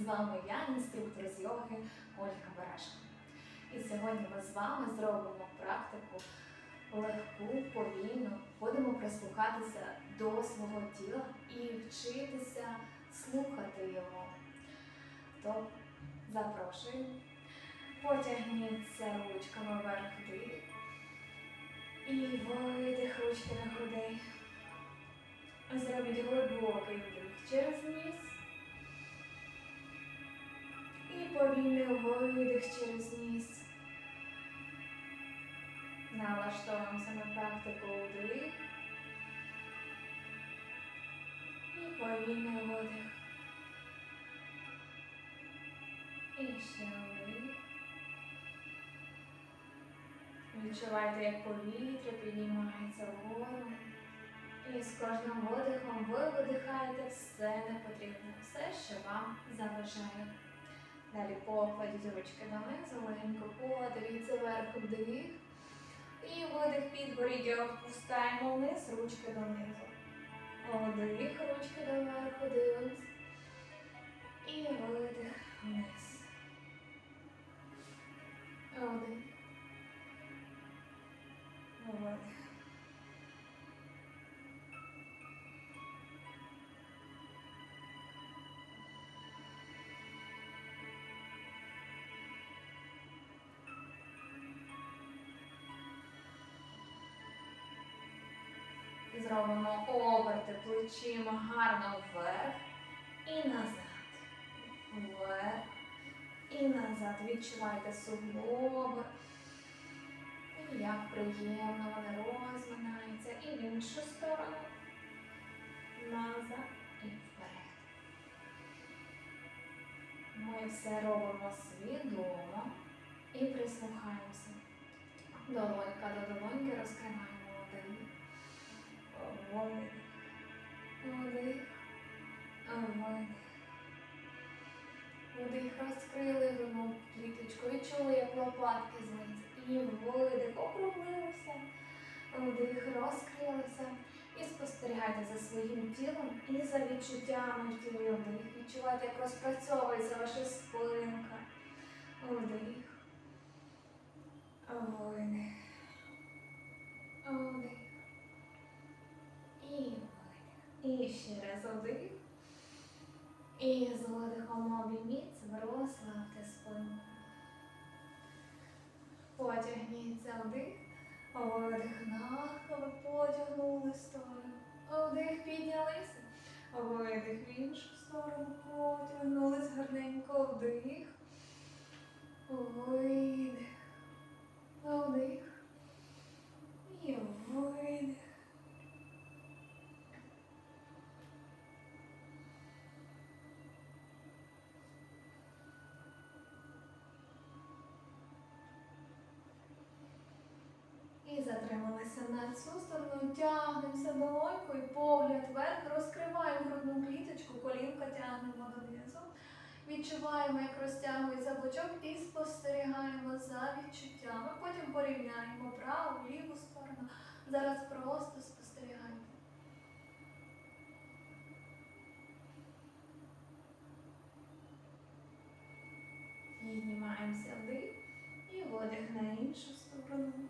З вами я, інструктор з йоги Ольга Барашко. І сьогодні ми з вами зробимо практику легку, повільну. Будемо прислухатися до свого тіла і вчитися слухати його. То запрошую. Потягніться ручками вверх вдих. І видих ручки на грудей. Зробіть глибокий вдих через ніс. Повільний видих через ніс. Налаштовуємося на практику вдих. І повільний видих. І ще вдих. Відчувайте, як повітря піднімається вгору. І з кожним видихом ви видихаєте все непотрібне, все, що вам заважає. Далі покладіть ручки донизу, легенько подивіться вверх вдих. І видих підборіддя опускаємо вниз, ручки донизу. Вдих, ручки доверху дивимось. І видих вниз. Вдих. Видих. Зробимо оберти плечима гарно вверх і назад. Вверх і назад. Відчувайте суглоби. І як приємно вони розминаються. І в іншу сторону. Назад і вперед. Ми все робимо свідомо і прислухаємося. Долонька до долоньки розкриваємо. Вдих. Вдих. Вдих. Вдих. Розкрили грудну кліточку. Відчули, як лопатки звиться. І видих. Округлилися. Вдих. Розкрилися. І спостерігайте за своїм тілом і за відчуттями в тілі вдих. Відчувайте, як розпрацьовується ваша спинка. Вдих. Видих. Вдих. І ще раз вдих. І з видихом обійміться, розслабте спину. Потягніться вдих. Видих нахил, потягнули сторону. Вдих, піднялися. Видих в іншу сторону, потягнулись гарненько вдих. Видих. Вдих. І видих. І затрималися на цю сторону, тягнемося долонькою, погляд вверх, розкриваємо грудну кліточку, колінка тягнемо донизу. Відчуваємо, як розтягується бочок і спостерігаємо за відчуттями. Потім порівняємо праву, ліву сторону. Зараз просто спостерігайте. Піднімаємося вдих і видих на іншу сторону.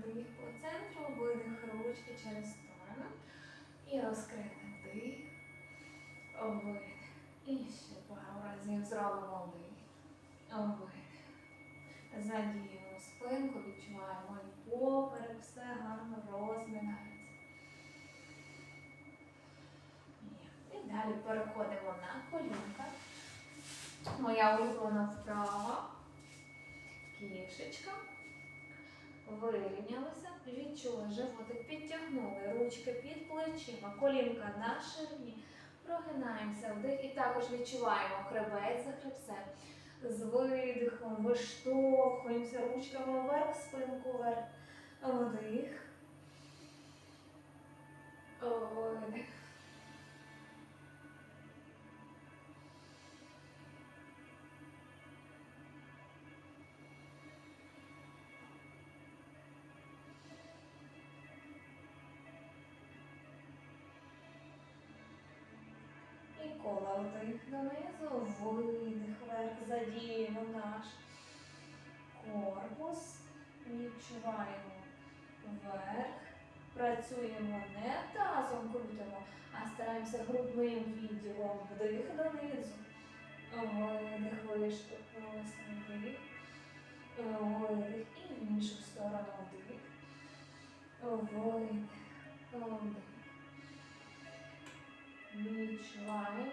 Вдих по центру, видих ручки через сторону. І розкрити вдих. Видих. І ще пару разів зробимо вдих. Видих. Задіємо спинку, відчуваємо і поперек, все гарно розминається. І далі переходимо на колінка. Моя улюблена вправа. Кішечка. Вирівнялися, відчули животик, підтягнули ручки під плечима, колінка на ширині. Прогинаємося вдих і також відчуваємо хребець за хребцем. З видихом виштовхуємося ручками вверх, спинку вверх. Вдих. Видих. Вдих донизу, видих вверх, задіємо наш корпус. Відчуваємо вверх. Працюємо не тазом крутимо, а стараємося грудним відділом. Вдих донизу. Видих, виштовхнулися, вдих. Видих. І в іншу сторону вдих. Видих. Вдих. Відчуваємо,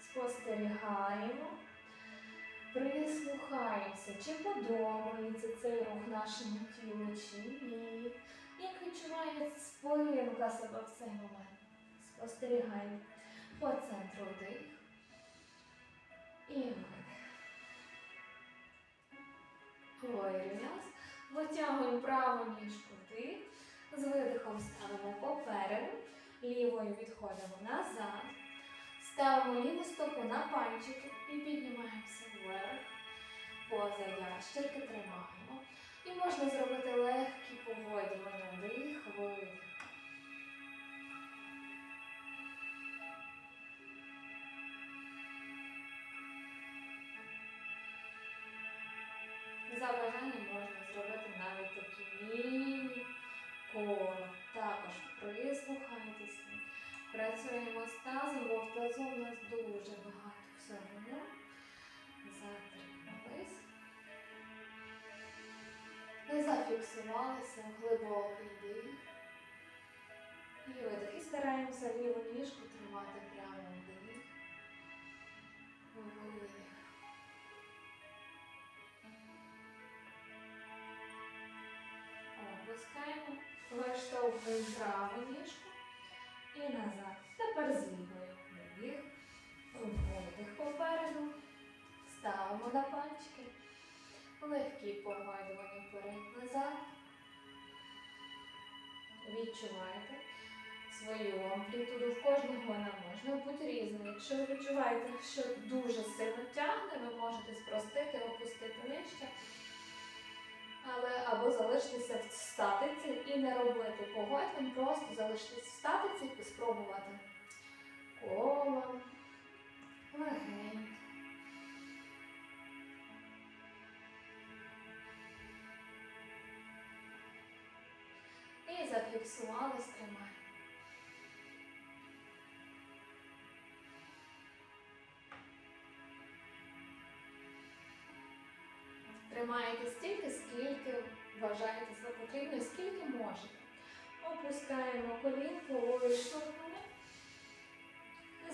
спостерігаємо, прислухаємося, чи подобається цей рух нашому тілу, чи ні. Як відчуває спинка себе в цей момент. Спостерігаємо по центру вдих. І видих. Вирівнялась. Витягуємо праву ніжку вдих. З видихом ставимо попереду. Лівою відходимо назад. Ставимо ліву стопу на пальчики і піднімаємося вверх. Поза ящерки тримаємо. І можна зробити легкі поводювання. Вдих, видих. За бажанням можна зробити навіть такі. Також прислухайтеся. Працюємо з тазом, бо в тазу у нас дуже багато всього. Затримались. Не зафіксувалися, глибокий дих. І видих. І стараємося ліву ніжку тримати прямо вдих. Видих. Опускаємо, виштовхуємо праву ніжку і назад. Тепер з лівою. Вдих. Видих попереду. Ставимо на пальчики. Легкі погойдування вперед-назад. Відчуваєте свою амплітуду. В кожного вона може бути різна. Якщо ви відчуваєте, що дуже сильно тягне, ви можете спростити, опустити нижче. Але або залишитися в статиці і не робити погодьбин, просто залишитись в статиці і спробувати коло, легенько. І зафіксували, тримаємо. Тримаєте стільки, скільки вважаєте за потрібно, скільки можете. Опускаємо колінку, виштовхнули.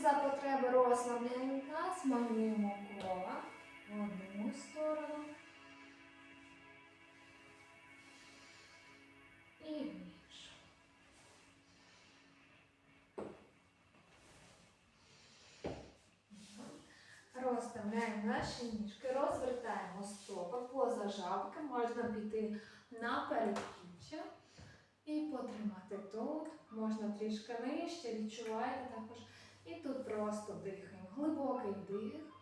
За потреби розслаблення таз малюємо кола в одну сторону і в іншу. Розставляємо наші ніжки, розвертаємо стопи поза жабки, можна піти на передпліччя і потримати тут. Можна трішки нижче, відчуваєте також. І тут просто дихаємо. Глибокий дих.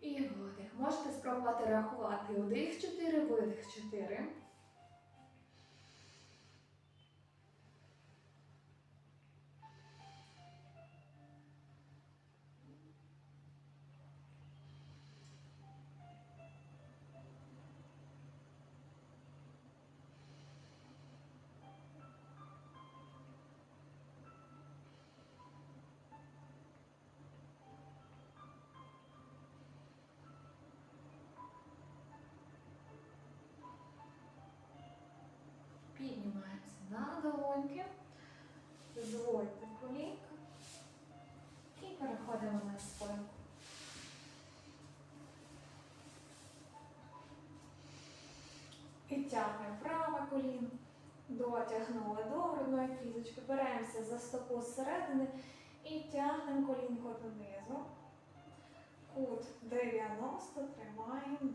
і видих. Можете спробувати рахувати вдих 4, видих 4. Підтягуємо праве коліно, дотягнули до грудної клізочки. беремося за стопу зсередини і тягнемо колінко донизу. Кут 90, тримаємо,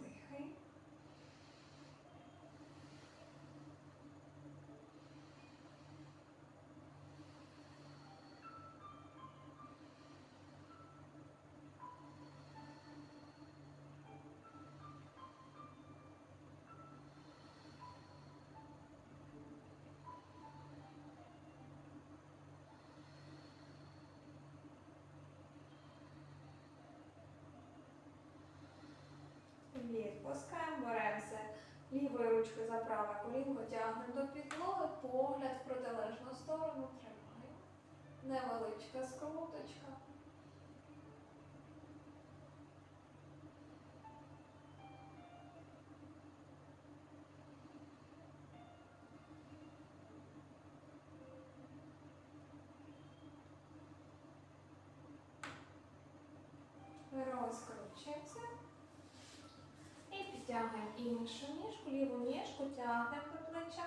дихаємо. Лівою ручкою за праве колінко тягнемо до підлоги, погляд в протилежну сторону тримаємо. Невеличка скруточка. Розкручуємося. І іншу ніжку, ліву ніжку тягнемо до плеча.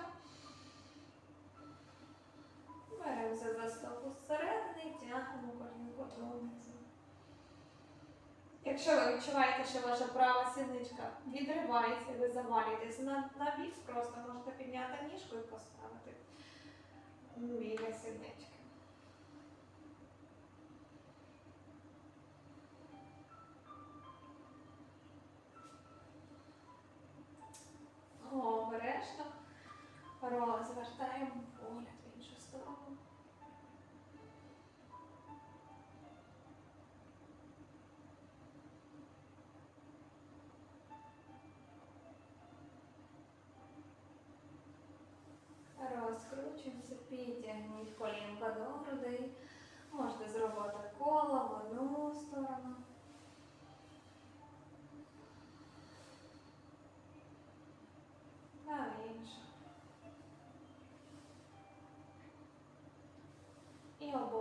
Беремося за стопу зсередини і тягнемо колінку донизу. Якщо ви відчуваєте, що ваша права сідничка відривається, ви завалюєтесь на, на бік, просто можете підняти ніжку і поставити розвертаємо погляд в іншу сторону. Розкручуємося, підтягніть колінка до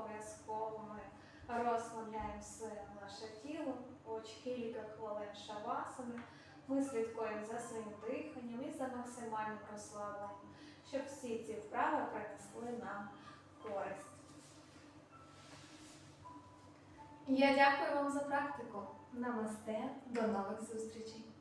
Обов'язково ми розслабляємо все наше тіло, хоч кілька хвилин шавасами. Ми слідкуємо за своїм диханням і за максимальним розслабленням, щоб всі ці вправи принесли нам користь. Я дякую вам за практику. Намасте, до нових зустрічей!